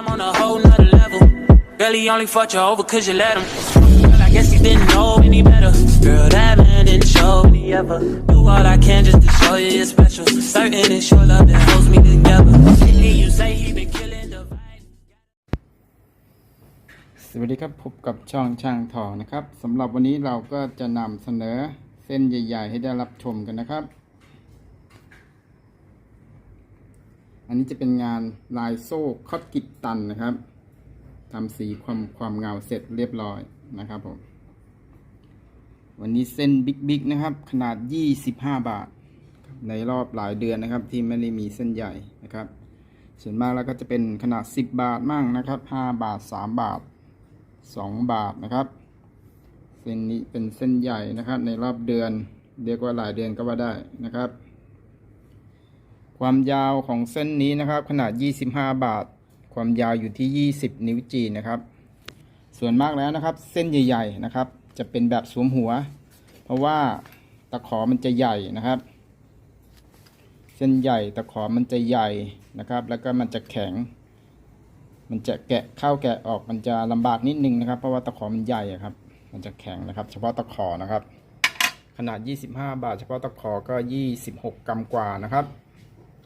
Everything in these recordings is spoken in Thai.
I'm on a whole nother level. Girl, he only fucked you over cause you let him. Girl, I guess he didn't know any better. Girl, that man didn't show me ever. Do all I can just to show you you're special. Certain it's your love that holds me together. And you say he been killing the สวัสดีครับ พบกับช่องช่างทองนะครับสำหรับวันนี้เราก็จะนำเสนอเส้นใหญ่ ๆ ให้ได้รับชมกันนะครับ อันนี้จะเป็นงานลายโซ่คอตกิตตันนะครับทำสีความความเงาเสร็จเรียบร้อยนะครับผมวันนี้เส้นบิ๊กๆนะครับ ขนาด 25 บาท ในรอบหลายเดือนนะครับ ที่ไม่ได้มีเส้นใหญ่นะครับ ส่วนมากแล้วก็จะเป็นขนาด 10 บาทมั่งนะครับ 5 บาท 3 บาท 2 บาทนะครับ เส้นนี้เป็นเส้นใหญ่นะครับ ในรอบเดือน เรียกว่าหลายเดือนก็ว่าได้นะครับ ความยาวของเส้นนี้นะครับ ขนาด 25 บาท ความยาวอยู่ที่ 20 นิ้วจีนนะครับ ส่วนมากแล้วนะครับ เส้นใหญ่ๆนะครับ จะเป็นแบบสวมหัว เพราะว่าตะขอมันจะใหญ่นะครับ เส้นใหญ่ตะขอมันจะใหญ่นะครับ แล้วก็มันจะแข็ง มันจะแกะเข้าแกะออกมันจะลำบากนิดนึงนะครับ เพราะว่าตะขอมันใหญ่ครับ มันจะแข็งนะครับ เฉพาะตะขอนะครับ ขนาด 25 บาท เฉพาะตะขอก็ 26 กรัมกว่านะครับ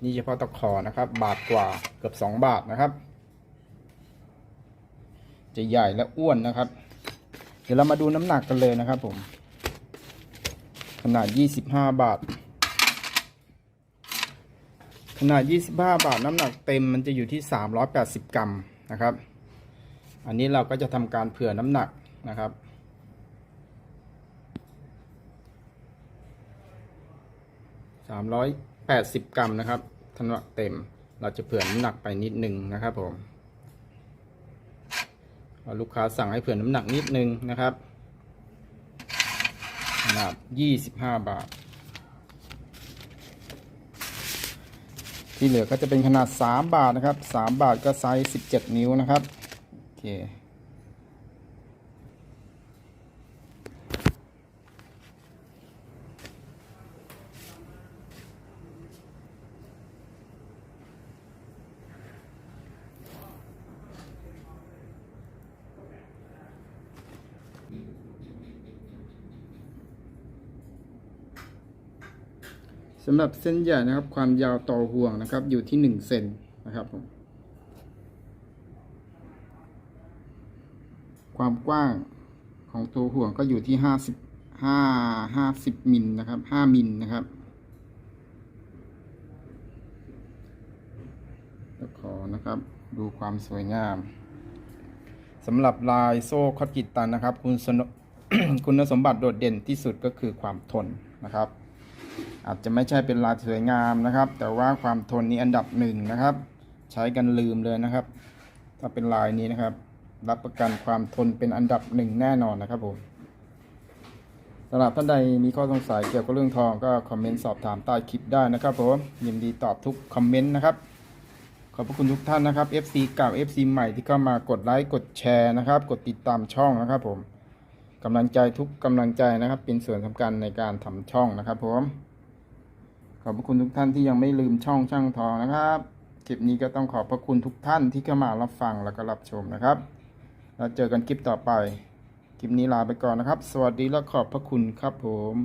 นี่เฉพาะตะขอนะครับ บาทกว่าเกือบ2บาทนะครับ จะใหญ่และอ้วนนะครับ เดี๋ยวเรามาดูน้ำหนักกันเลยนะครับผม ขนาด 25 บาท ขนาด 25 บาทน้ำหนักเต็มมันจะอยู่ที่ 380 กรัมนะครับ อันนี้เราก็จะทำการเผื่อน้ำหนักนะครับ 380 กรัมนะครับน้ำหนักเต็ม เราจะเผื่อน้ำหนักไปนิดนึงนะครับผมลูกค้าสั่งให้เผื่อน้ำหนักนิดนึงนะครับขนาด25 บาท ที่เหลือก็จะเป็นขนาด 3 บาทนะครับ 3 บาทก็ไซส์ 17 นิ้วนะครับ โอเค สำหรับเส้นใหญ่นะครับ ความยาวต่อห่วงนะครับ อยู่ที่หนึ่งเซนนะครับผมความกว้างของตัวห่วงก็อยู่ที่ห้าสิบห้าห้าสิบมิลนะครับห้ามิลนะครับตะขอนะครับดูความสวยงามสำหรับลายโซ่คอตกิตตันนะครับ คุณสนคุณสมบัติโดดเด่นที่สุดก็คือความทนนะครับ อาจจะไม่ใช่เป็นลายสวยงามนะครับ แต่ว่าความทนนี้อันดับหนึ่งนะครับ ใช้กันลืมเลยนะครับ ถ้าเป็นลายนี้นะครับ รับประกันความทนเป็นอันดับหนึ่งแน่นอนนะครับผมสำหรับท่านใดมีข้อสงสัยเกี่ยวกับเรื่องทองก็คอมเมนต์สอบถามใต้คลิปได้นะครับผมยินดีตอบทุกคอมเมนต์นะครับขอบพระคุณทุกท่านนะครับ FC เก่า FC ใหม่ที่เข้ามากดไลค์กดแชร์นะครับ กดติดตามช่องนะครับ ผมกำลังใจทุกกำลังใจนะครับ เป็นส่วนสำคัญในการทำช่องนะครับ ผม ขอบพระคุณทุกท่านที่ยังไม่ลืมช่องช่างทองนะครับคลิปนี้ก็ต้องขอบพระคุณทุกท่านที่เข้ามารับฟังแล้วก็รับชมนะครับแล้วเจอกันคลิปต่อไป คลิปนี้ลาไปก่อนนะครับ สวัสดีและขอบพระคุณครับผม